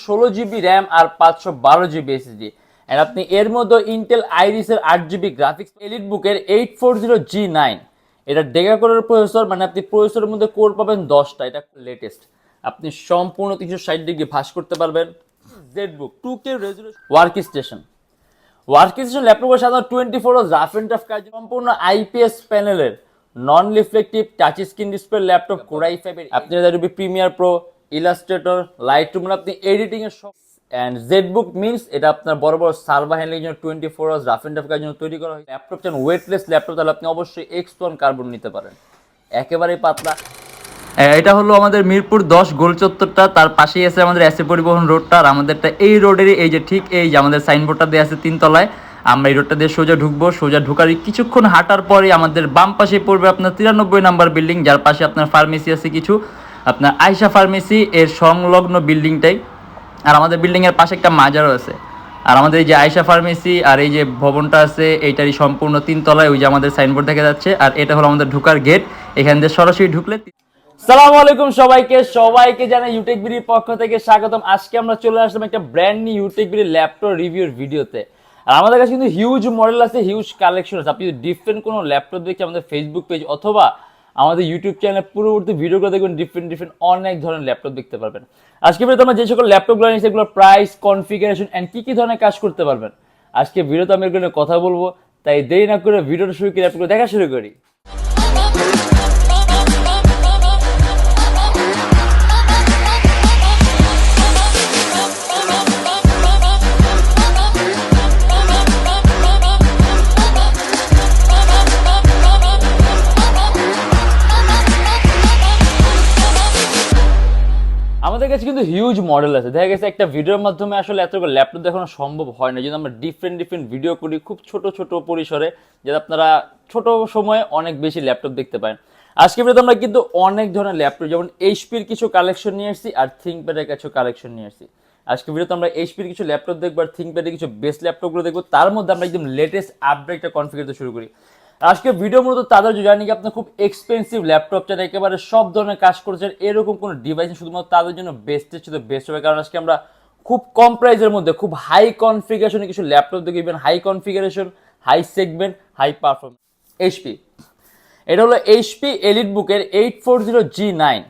ষোলো GB RAM আর পাঁচশো বারো জিবি এসএসডি অ্যান্ড আপনি এর মধ্যে ইন্টেল আইরিসের আট জিবি গ্রাফিক্স এলিট বুকের eight four zero G nine এটা ডেগা কোরের প্রসেসর মানে আপনি প্রসেসরের মধ্যে কোর পাবেন দশটা এটা লেটেস্ট আপনি সম্পূর্ণ তিনশো ষাট ডিগ্রি ভাস করতে পারবেন Z book two K resolution work station work station ল্যাপটপের সাধারণত twenty four rough and tough কাজ সম্পূর্ণ আইপিএস প্যানেলের non reflective touch screen display laptop core i ফাইভের আপনি যদি Premiere pro Illustrator Lightroom আপনি এডিটিং এর সব অ্যান্ড জেড বুক মিনস এটা আপনার বড় বড় সার্ভার হ্যান্ডলিং জন্য twenty four hours rough and tough কাজের জন্য তৈরি করা হয়। ল্যাপটপ চান ওয়েটলেস ল্যাপটপ তাহলে আপনি অবশ্যই এক্স ওয়ান কার্বন নিতে পারেন। একেবারেই পাতলা। এটা হলো আমাদের মিরপুর দশ, গোল চত্বরটা, তার পাশেই আছে আমাদের এসে পরিবহন রোডটা আর আমাদেরটা এই রোডেরই, এই যে ঠিক এই যে আমাদের সাইনবোর্ডটা দেওয়া আছে তিনতলায়। আমরা এই রোডটা দিয়ে সোজা ঢুকবো, সোজা ঢুকার কিছুক্ষণ হাঁটার পরে আমাদের বাম পাশে পড়বে আপনার তিরানব্বই নাম্বার বিল্ডিং যার পাশে আপনার ফার্মেসি আছে কিছু। আপনার আয়সা ফার্মেসি এর সংলগ্ন বিল্ডিংটাই আর আমাদের বিল্ডিং এর পাশে একটা মাজারও আছে। আর আমাদের এই যে আয়সা ফার্মেসি আর এই যে ভবনটা আছে, এইটারই সম্পূর্ণ তিনতলায় ওই যে আমাদের সাইনবোর্ড দেখা যাচ্ছে। আর এটা হলো আমাদের ঢুকার গেট এখান দিয়ে সরাসরি ঢুকলে সালামু আলাইকুম সবাইকে। সবাইকে জানাই ইউটেক বিডির পক্ষ থেকে স্বাগতম। আজকে আমরা চলে আসলাম একটা ব্র্যান্ড নিউ ইউটেক বিডির ল্যাপটপ রিভিউর ভিডিওতে আর আমাদের কাছে কিন্তু হিউজ মডেল আছে হিউজ কালেকশন আছে। আপনি যদি ডিফারেন্ট কোনো ল্যাপটপ দেখছেন আমাদের ফেসবুক পেজ অথবা আমাদের ইউটিউব চ্যানেলে পূর্ববর্তী ভিডিওগুলো দেখবেন ডিফারেন্ট ডিফারেন্ট অনেক ধরনের ল্যাপটপ দেখতে পারবেন। আজকে ভিডিওতে আমরা যে সকল ল্যাপটপগুলো নিয়েছি সেগুলোর প্রাইস কনফিগারেশন অ্যান্ড কী কী ধরনের কাজ করতে পারবেন। আজকে ভিডিওতে আমি এগুলো নিয়ে কথা বলব, তাই দেরি না করে ভিডিওটা শুরু করে ল্যাপটপগুলো দেখা শুরু করি। কাছে কিন্তু হিউজ মডেল আছে। দেখা গেছে একটা ভিডিওর মাধ্যমে আসলে এত ল্যাপটপ দেখানো সম্ভব হয় না। যদি আমরা ডিফারেন্ট ডিফারেন্ট ভিডিও করি খুব ছোট ছোট পরিসরে, যাতে আপনারা ছোট সময়ে অনেক বেশি ল্যাপটপ দেখতে পারেন। আজকে ভিডিওতে আমরা কিন্তু অনেক ধরনের ল্যাপটপ যেমন এইচপির কিছু কালেকশন নিয়ে এসেছি আর থিঙ্কপ্যাডের কিছু কালেকশন নিয়ে এসেছি আজকে ভিডিওতে আমরা এইচপির কিছু ল্যাপটপ দেখব আর থিঙ্কপ্যাডের কিছু বেস্ট ল্যাপটপগুলো দেখব। তার মধ্যে আমরা একদম লেটেস্ট আপডেটটা কনফিগার শুরু করি। আজকে ভিডিও মূলত তাদের জানি কি আপনার খুব এক্সপেন্সিভ ল্যাপটপ চান একেবারে সব ধরনের কাজ করছেন, এরকম কোনো ডিভাইস শুধুমাত্র তাদের জন্য বেস্টের সাথে বেস্ট হবে। কারণ আজকে আমরা খুব কম প্রাইসের মধ্যে, খুব হাই কনফিগারেশনে কিছু ল্যাপটপ দেখবেন high configuration high segment high performance HP এটা হলো এইচপি এলিট বুকের eight four zero G nine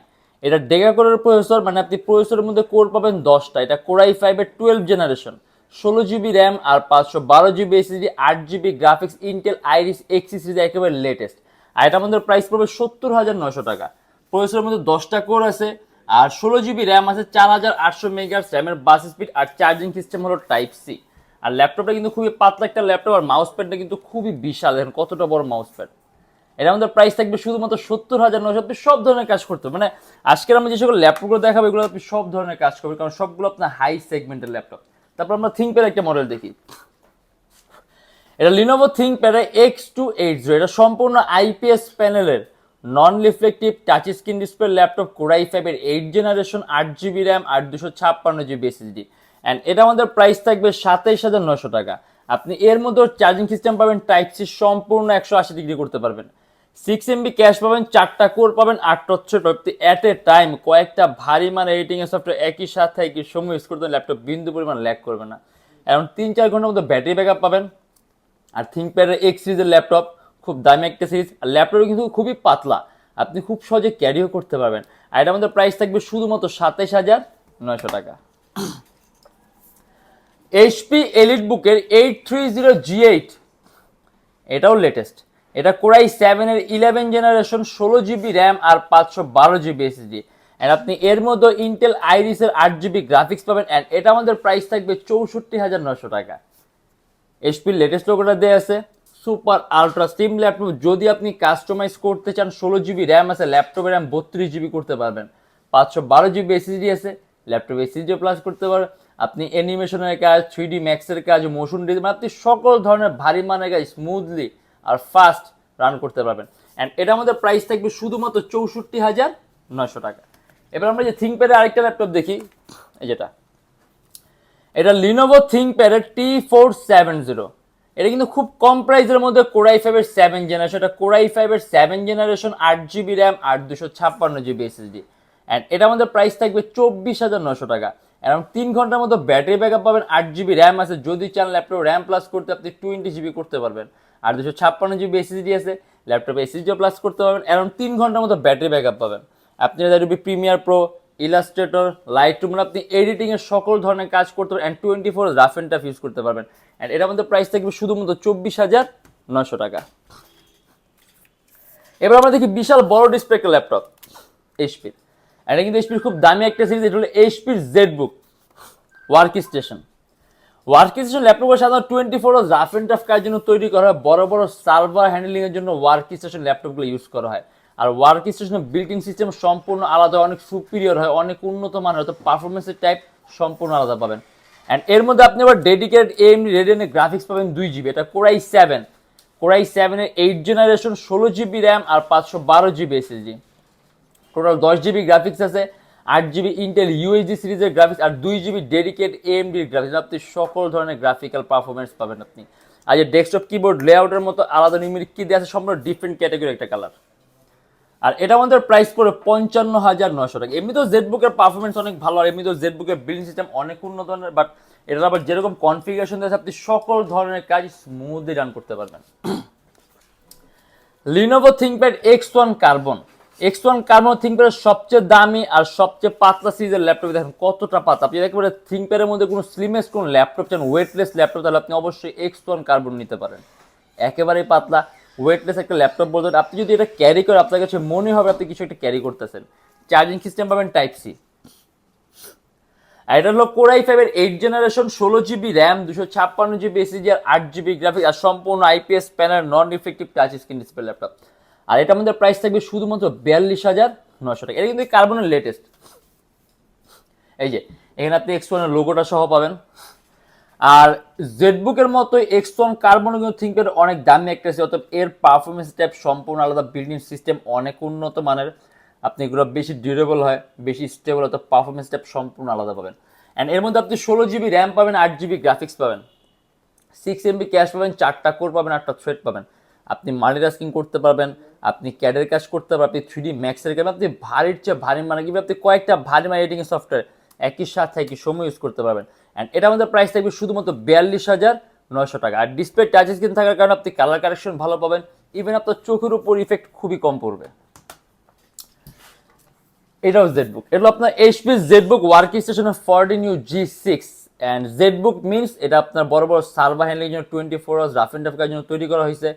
এটা ডেগা কোরের প্রসেসর মানে আপনি প্রসেসরের মধ্যে কোর পাবেন দশটা। এটা কোরাই ফাইভের টুয়েলভ জেনারেশন ষোলো জিবি র্যাম আর পাঁচশো বারো জিবি এসএসডি, আট GB graphics Intel Iris Xe series একেবারে লেটেস্ট আর এটা আমাদের প্রাইস পড়বে সত্তর হাজার নশো টাকা। প্রসেসরের মধ্যে দশটা কোর আছে আর ষোলো জিবি র্যাম আছে চার হাজার আটশো মেগার র্যামের বাস স্পিড আর চার্জিং সিস্টেম হলো টাইপ সি আর ল্যাপটপটা কিন্তু খুবই পাতলা একটা ল্যাপটপ আর মাউস প্যাডটা কিন্তু খুবই বিশাল, দেখেন কতটা বড় মাউস প্যাড এটা আমাদের প্রাইস থাকবে শুধুমাত্র সত্তর হাজার নশো আপনি সব ধরনের কাজ করতে মানে আজকের আমরা যে সকল ল্যাপটপগুলো দেখাবো, এগুলো আপনি সব ধরনের কাজ করবেন, কারণ সবগুলো আপনার হাই সেগমেন্টের ল্যাপটপ তারপর আমরা থিঙ্কপ্যাড একটা মডেল দেখি। এটা Lenovo ThinkPad X two eight zero এটা সম্পূর্ণ আইপিএস প্যানেলের non reflective touch screen display laptop core i ফাইভের এইট জেনারেশন আট জিবি র্যাম আট দুশো ছাপ্পান্ন জিবি এসএসডি অ্যান্ড এটা আমাদের প্রাইস থাকবে সাতাইশ হাজার নশো টাকা। আপনি এর মধ্যে চার্জিং সিস্টেম পাবেন টাইপ সি সম্পূর্ণ একশো আশি ডিগ্রি করতে পারবেন। সিক্স এমবি ক্যাশ পাবেন, চারটা কোর পাবেন, আট টচ্ছর পাবেন অ্যাট এ টাইম কয়েকটা ভারী মানে এডিটিং এর সফটওয়্যার একই সাথে একই সময় ইউজ করতে ল্যাপটপ বিন্দু পরিমাণ ল্যাক করবে না। এখন তিন চার ঘণ্টার মধ্যে ব্যাটারি ব্যাকআপ পাবেন। আর থিঙ্কপ্যাডের এক্স সিরিজের ল্যাপটপ খুব দামি একটা সিরিজ আর ল্যাপটপ কিন্তু খুবই পাতলা। আপনি খুব সহজে ক্যারিও করতে পারবেন। আর এটা আমাদের প্রাইস থাকবে শুধুমাত্র সাতাইশ হাজার নয়শো টাকা। এইচপি এলিট বুকের eight three zero G eight এটাও লেটেস্ট এটা কোরাই সেভেনের ইলেভেন জেনারেশন ষোলো জিবি র্যাম আর পাঁচশো বারো জিবি এসএসডি অ্যান্ড আপনি এর মধ্যে ইন্টেল আইরিসের আট জিবি গ্রাফিক্স পাবেন অ্যান্ড এটা আমাদের প্রাইস থাকবে চৌষট্টি হাজার নশো টাকা। এইচপির লেটেস্ট লোকটা দেওয়া আছে। সুপার আলট্রা স্টিম ল্যাপটপ যদি আপনি কাস্টমাইজ করতে চান, ষোলো জিবি র্যাম আছে ল্যাপটপের র্যাম বত্রিশ জিবি করতে পারবেন। পাঁচশো বারো জিবি এসএসডি আছে ল্যাপটপ এসএসডিও প্লাস করতে পারবেন। আপনি অ্যানিমেশনের কাজ থ্রি ডি ম্যাক্সের কাজ মোশন ডিজাইন আপনি সকল ধরনের ভারী মানের কাজ স্মুথলি আর ফাস্ট রান করতে পারবেন। অ্যান্ড এটা আমাদের প্রাইস থাকবে শুধুমাত্র চৌষট্টি হাজার নয়শো টাকা। এবার আমরা যে থিঙ্কপ্যাডের আরেকটা ল্যাপটপ দেখি, এই যেটা। এটা লিনোভো থিঙ্কপ্যাডের টি ফোর সেভেন জিরো এটা কিন্তু খুব কম প্রাইসের মধ্যে কোরাই ফাইভের সেভেন জেনারেশন এটা কোরাই ফাইভের সেভেন জেনারেশন আট জিবি র্যাম আট দুশো ছাপ্পান্ন জিবি এসএসডি অ্যান্ড এটা আমাদের প্রাইস থাকবে চব্বিশ হাজার নশো টাকা। এবং তিন ঘণ্টার মতো ব্যাটারি ব্যাকআপ পাবেন আট জিবি র্যাম আছে। যদি চান ল্যাপটপ র্যাম প্লাস করতে আপনি টোয়েন্টি জিবি করতে পারবেন। আর দুশো ছাপ্পান্ন জিবি এসএসডি আছে ল্যাপটপে এসএসডিও প্লাস করতে পারবেন। এবং তিন ঘণ্টার মতো ব্যাটারি ব্যাকআপ পাবেন। আপনি যদি Premiere pro Illustrator Lightroom আপনি এডিটিংয়ের সকল ধরনের কাজ করতে পারবেন। And twenty four rough and tough use করতে পারবেন। অ্যান্ড এটার মধ্যে প্রাইস থাকবে শুধুমাত্র চব্বিশ হাজার নশো টাকা। এবার আমরা দেখি বিশাল বড় ডিসপ্লে একটা ল্যাপটপ এইচপির এটা কিন্তু এইচপির খুব দামি একটা সিরিজ এটা হলো এইচপির Z book work station work station ল্যাপটপগুলো সাধারণত টোয়েন্টি ফোর ও রাফ অ্যান্ড টাফ কাজের জন্য তৈরি করা হয়, বড় বড় সার্ভার হ্যান্ডলিং এর জন্য ওয়ার্ক স্টেশন ল্যাপটপগুলো ইউজ করা হয়। আর ওয়ার্ক স্টেশনের বিল্ট সিস্টেম সম্পূর্ণ আলাদা, অনেক সুপিরিয়র হয়, অনেক উন্নত মানের হয়তো পারফরমেন্সের টাইপ সম্পূর্ণ আলাদা পাবেন। অ্যান্ড এর মধ্যে আপনি আবার ডেডিকেটেড এমনি রেডিয়ানের গ্রাফিক্স পাবেন দুই জিবি এটা core i seven core i সেভেনের এইট জেনারেশন ষোলো জিবি র্যাম আর পাঁচশো বারো জিবি এসএসডি টোটাল দশ জিবি গ্রাফিক্স আছে, আট জিবি ইন্টেল ইউএসডি সিরিজের গ্রাফিক্স আর দুই জিবি ডেডিকেট এএমডি গ্রাফিক্স আপনি সকল ধরনের গ্রাফিক্যাল পারফরমেন্স পাবেন আপনি। আর যে ডেস্কটপ কিবোর্ড লেআউটের মতো আলাদা নিউমেরিক কি দেওয়া আছে, সম্পূর্ণ ডিফারেন্ট ক্যাটাগরি একটা কালার আর এটা আমাদের প্রাইস পড়ে পঞ্চান্ন হাজার নশো টাকা। এমনিতেও জেডবুকের পারফরমেন্স অনেক ভালো, আর এমনিতেও জেডবুকের বিল্ডিং সিস্টেম অনেক উন্নত ধরনের বাট এটার আবার যেরকম কনফিগারেশন দেওয়া আছে, আপনি সকল ধরনের কাজ স্মুথলি রান করতে পারবেন। Lenovo ThinkPad X one carbon X one carbon থিঙ্কপ্যাডের সবচেয়ে দামি আর সবচেয়ে পাতলা সিরিজের ল্যাপটপ দেখেন কতটা পাতলা। আপনি একেবারে থিঙ্কপ্যাডের মধ্যে কোনো স্লিমেস কোনো ল্যাপটপ চান ওয়েটলেস ল্যাপটপ তাহলে আপনি অবশ্যই এক্স ওয়ান কার্বন নিতে পারেন। একেবারেই পাতলা ওয়েটলেস একটা ল্যাপটপ বলতে আপনি যদি এটা ক্যারি করেন, আপনার কাছে মনে হবে আপনি কিছু একটা ক্যারি করতেছেন। চার্জিং সিস্টেম পাবেন টাইপ সি আর এটা হলো কোরাই ফাইভের এইট জেনারেশন ষোলো জিবি র্যাম দুশো ছাপ্পান্ন জিবি এসিজি আর আট জিবি গ্রাফিক্স আর সম্পূর্ণ IPS panel non effective touch screen display laptop আর এটা আমাদের প্রাইস থাকবে শুধুমাত্র বিয়াল্লিশ হাজার নশো টাকা। এটা কিন্তু কার্বনের লেটেস্ট এই যে, এখানে আপনি এক্স ওয়ানের লোগোটা সহ পাবেন। আর জেডবুকের মতো এক্স ওয়ান কার্বন কিন্তু থিঙ্কের অনেক দামি একটা অর্থাৎ এর পারফরমেন্স টাইপ সম্পূর্ণ আলাদা বিল্ডিং সিস্টেম অনেক উন্নত মানের। আপনি এগুলো বেশি ডিউরেবল হয়, বেশি স্টেবল অর্থাৎ পারফরমেন্স টাইপ সম্পূর্ণ আলাদা পাবেন। অ্যান্ড এর মধ্যে আপনি ষোলো জিবি র্যাম পাবেন, আট জিবি গ্রাফিক্স পাবেন। সিক্স এমবি ক্যাশ পাবেন, চারটা কোর পাবেন, আটটা থ্রেড পাবেন। আপনি মাল্টিটাস্কিং করতে পারবেন। আপনি ক্যাডের কাজ করতে পারবেন আপনি থ্রি ডি ম্যাক্সের কাজ, আপনি ভারীর চেয়ে ভারী মানে কি আপনি কয়েকটা ভারী মানে এডিটিং সফটওয়্যার একই সাথে একই সময় ইউজ করতে পারবেন। অ্যান্ড এটা আমাদের প্রাইস থাকবে শুধুমাত্র বিয়াল্লিশ হাজার নয়শো টাকা। আর ডিসপ্লে টাচ স্ক্রিন থাকার কারণে আপনি কালার কারেকশন ভালো পাবেন ইভেন আপনার চোখের উপর ইফেক্ট খুবই কম পড়বে। এটাও জেডবুক এটা আপনার এইচপি জেডবুক ওয়ার্ক স্টেশনের fourteen U G six and ZBook means এটা আপনার বড় বড় সার্ভার হ্যান্ডলিং জন্য twenty four hours rough and tough জন্য তৈরি করা হয়েছে।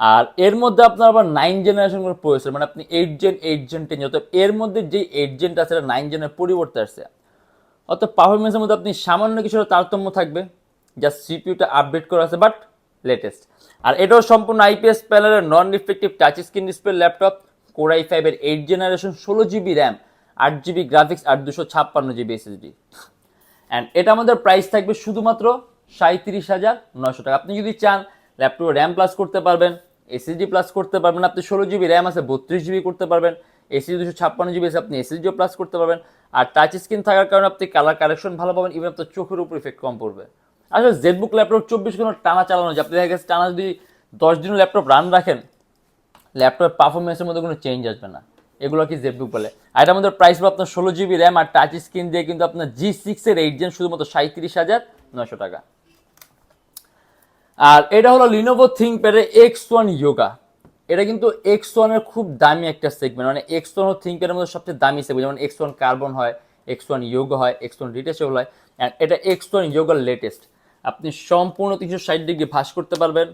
আর এর মধ্যে আপনার আবার নাইন জেনারেশন করে মানে আপনি eight gen eight gen ten অর্থাৎ এর মধ্যে যে এইট জেনটা আছে নাইন জেনের পরিবর্তে আসছে। অর্থাৎ পারফরমেন্সের মধ্যে আপনি সামান্য কিছু তারতম্য থাকবে যা সিপিউটা আপডেট করা আছে বাট লেটেস্ট আর এটাও সম্পূর্ণ আইপিএস প্যানেলের non reflective touch screen display laptop core i ফাইভের এইট জেনারেশন ষোলো জিবি র্যাম আট জিবি গ্রাফিক্স আর দুশো ছাপ্পান্ন জিবি এসএসডি অ্যান্ড এটা আমাদের প্রাইস থাকবে শুধুমাত্র সাঁত্রিশ হাজার নশো টাকা। আপনি যদি চান ল্যাপটপে র্যাম প্লাস করতে পারবেন এসএসডি প্লাস করতে পারবেন আপনি ষোলো জিবি র্যাম আছে, বত্রিশ জিবি করতে পারবেন। এসএসডি দুশো ছাপ্পান্ন জিবি আছে, আপনি এসএসডিও প্লাস করতে পারবেন। আর টাচ স্ক্রিন থাকার কারণে আপনি কালার কারেকশন ভালো পাবেন ইভেন আপনার চোখের উপর ইফেক্ট কম পড়বে। আসলে জেডবুক ল্যাপটপ চব্বিশ ঘণ্টা টানা চালানো যায়। আপনি দেখা গেছে টানা যদি দশ দিন ল্যাপটপ রান রাখেন ল্যাপটপের পারফরমেন্সের মধ্যে কোনো চেঞ্জ আসবে না। এগুলো কি জেডবুক বলে? আর এটার মধ্যে প্রাইস আপনার ষোলো জিবি র্যাম আর টাচ স্ক্রিন দিয়ে কিন্তু আপনার জি সিক্সের এইট জেন শুধুমাত্র সাঁত্রিশ হাজার নশো টাকা। আর এটা হলো লিনোভো থিঙ্কপ্যাডের এক্স ওয়ান ইয়োগা এটা কিন্তু এক্স ওয়ানের খুব দামি একটা সেগমেন্ট মানে এক্স ওয়ান ও থিঙ্কপ্যাডের মধ্যে সবচেয়ে দামি সেগমেন্ট যেমন এক্স ওয়ান কার্বন হয় এক্স ওয়ান ইয়োগা হয় এক্স ওয়ান রিটেচেবল হয় অ্যান্ড এটা এক্স ওয়ান ইয়োগার লেটেস্ট আপনি সম্পূর্ণ তিনশো ষাট ডিগ্রি ভাস করতে পারবেন।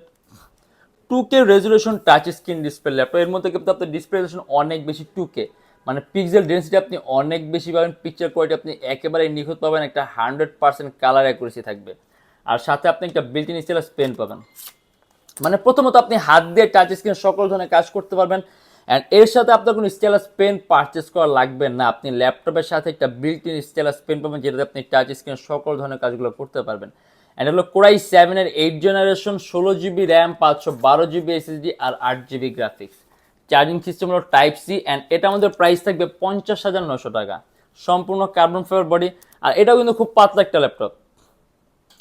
Two K resolution touch screen display laptop এর মধ্যে কিন্তু আপনার ডিসপ্লে রেজুলেশন অনেক বেশি টু কে মানে পিক্সেল ডেন্সিটি আপনি অনেক বেশি পাবেন পিকচার কোয়ালিটি আপনি একেবারে নিখুঁত পাবেন। একটা হান্ড্রেড পার্সেন্ট কালার অ্যাকুরেসি থাকবে। আর সাথে আপনি একটা বিল্ট ইন স্টাইলাস পেন পাবেন। মানে প্রথমত আপনি হাত দিয়ে টাচ স্ক্রিন সকল ধরনের কাজ করতে পারবেন অ্যান্ড এর সাথে আপনার কোনো স্টাইলাস পেন পারচেস করা লাগবে না। আপনি ল্যাপটপের সাথে একটা বিল্ট ইন স্টাইলাস পেন পাবেন যেটাতে আপনি টাচ স্ক্রিন সকল ধরনের কাজগুলো করতে পারবেন। অ্যান্ড হলো কোরাই সেভেনের এইট জেনারেশন ষোলো জিবি র্যাম পাঁচশো বারো জিবি এসএসডি আর আট জিবি গ্রাফিক্স চার্জিং সিস্টেম হলো টাইপ সি অ্যান্ড এটা আমাদের প্রাইস থাকবে পঞ্চাশ হাজার নশো টাকা। সম্পূর্ণ কার্বন ফাইবার বডি আর এটাও কিন্তু খুব পাতলা একটা ল্যাপটপ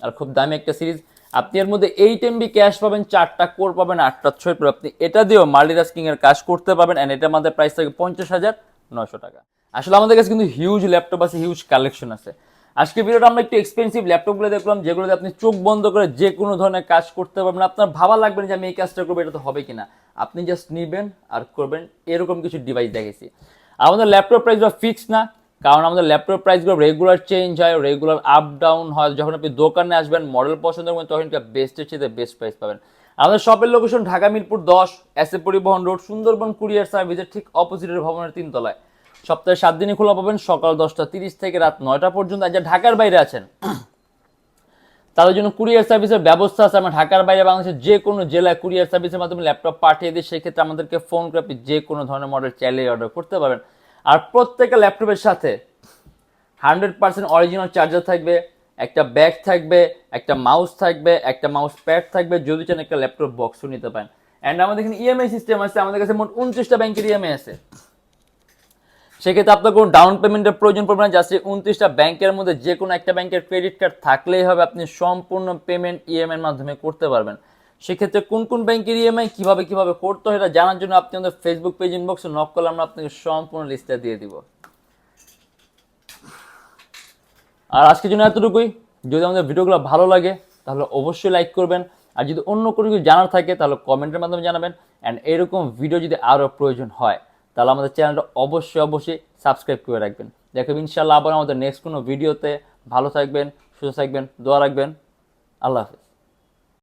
আর খুব দামি একটা সিরিজ। আপনি এর মধ্যে এইট এমবি ক্যাশ পাবেন, চারটা কোর পাবেন, আটটা ছয় পাবেন। আপনি এটা দিয়েও মাল্টিটাস্কিং এর কাজ করতে পারবেন অ্যান্ড এটা আমাদের প্রাইস থাকে পঞ্চাশ হাজার নশো টাকা। আসলে আমাদের কাছে কিন্তু হিউজ ল্যাপটপ আছে হিউজ কালেকশন আছে। আজকে ভিডিওটা আমরা একটু এক্সপেন্সিভ ল্যাপটপগুলো দেখলাম, যেগুলোতে আপনি চোখ বন্ধ করে যে কোনো ধরনের কাজ করতে পারবেন। আপনার ভাবা লাগবে না যে আমি এই কাজটা করব, এটা তো হবে কিনা। আপনি জাস্ট নেবেন আর করবেন, এরকম কিছু ডিভাইস দেখেছি আমাদের ল্যাপটপ প্রাইসগুলো ফিক্স না। কারণ আমাদের ল্যাপটপ প্রাইসগুলো রেগুলার চেঞ্জ হয় রেগুলার আপ ডাউন হয়। যখন আপনি দোকানে আসবেন মডেল পছন্দ করবেন তখন বেস্টের চেয়ে বেস্ট প্রাইস পাবেন। আমাদের শপের লোকেশন ঢাকা মিরপুর দশ এস এ পরিবহন রোড সুন্দরবন কুরিয়ার সার্ভিসের ঠিক অপোজিটের ভবনের তিনতলায়। সপ্তাহে সাত দিনই খোলা পাবেন, সকাল দশটা তিরিশ থেকে রাত নয়টা পর্যন্ত। আর ঢাকার বাইরে আছেন, তাদের জন্য কুরিয়ার সার্ভিসের ব্যবস্থা আছে। আমরা ঢাকার বাইরে, বাংলাদেশের যে কোনো জেলায় কুরিয়ার সার্ভিসের মাধ্যমে ল্যাপটপ পাঠিয়ে দিই সেক্ষেত্রে আমাদেরকে ফোন করে আপনি যে কোনো ধরনের মডেল চাইলে অর্ডার করতে পারবেন। আর প্রত্যেকটা ল্যাপটপের সাথে হান্ড্রেড পার্সেন্ট অরিজিনাল চার্জার থাকবে, একটা ব্যাগ থাকবে, একটা মাউস থাকবে, একটা মাউস প্যাড থাকবে, যদি চান একটা ল্যাপটপ বক্সও নিতে পারেন। অ্যান্ড আমাদের এখানে ইএমআই সিস্টেম আছে, আমাদের কাছে মোট উনত্রিশটা ব্যাংকের ইএমআই আছে। সেক্ষেত্রে আপনার কোনো ডাউন পেমেন্টের প্রয়োজন পড়বে না জাস্ট উনত্রিশটা ব্যাংকের মধ্যে যে কোনো একটা ব্যাংকের ক্রেডিট কার্ড থাকলেই হবে, আপনি সম্পূর্ণ পেমেন্ট ইএমআই এর মাধ্যমে করতে পারবেন। সেক্ষেত্রে কোন কোন ব্যাংকের ইএমআই কীভাবে কীভাবে করতে হয়, এটা জানার জন্য আপনি আমাদের ফেসবুক পেজ ইনবক্সে নক করলে আমরা আপনাকে সম্পূর্ণ লিস্টটা দিয়ে দিব। আর আজকের জন্য এতটুকুই। যদি আমাদের ভিডিওগুলো ভালো লাগে, তাহলে অবশ্যই লাইক করবেন। আর যদি অন্য কোনো কিছু জানার থাকে, তাহলে কমেন্টের মাধ্যমে জানাবেন। অ্যান্ড এরকম ভিডিও যদি আরও প্রয়োজন হয়, তাহলে আমাদের চ্যানেলটা অবশ্যই অবশ্যই সাবস্ক্রাইব করে রাখবেন। দেখবেন ইনশাল্লাহ আবার আমাদের নেক্সট কোনো ভিডিওতে ভালো থাকবেন, সুস্থ থাকবেন, দোয়া রাখবেন। আল্লাহ হাফিজ।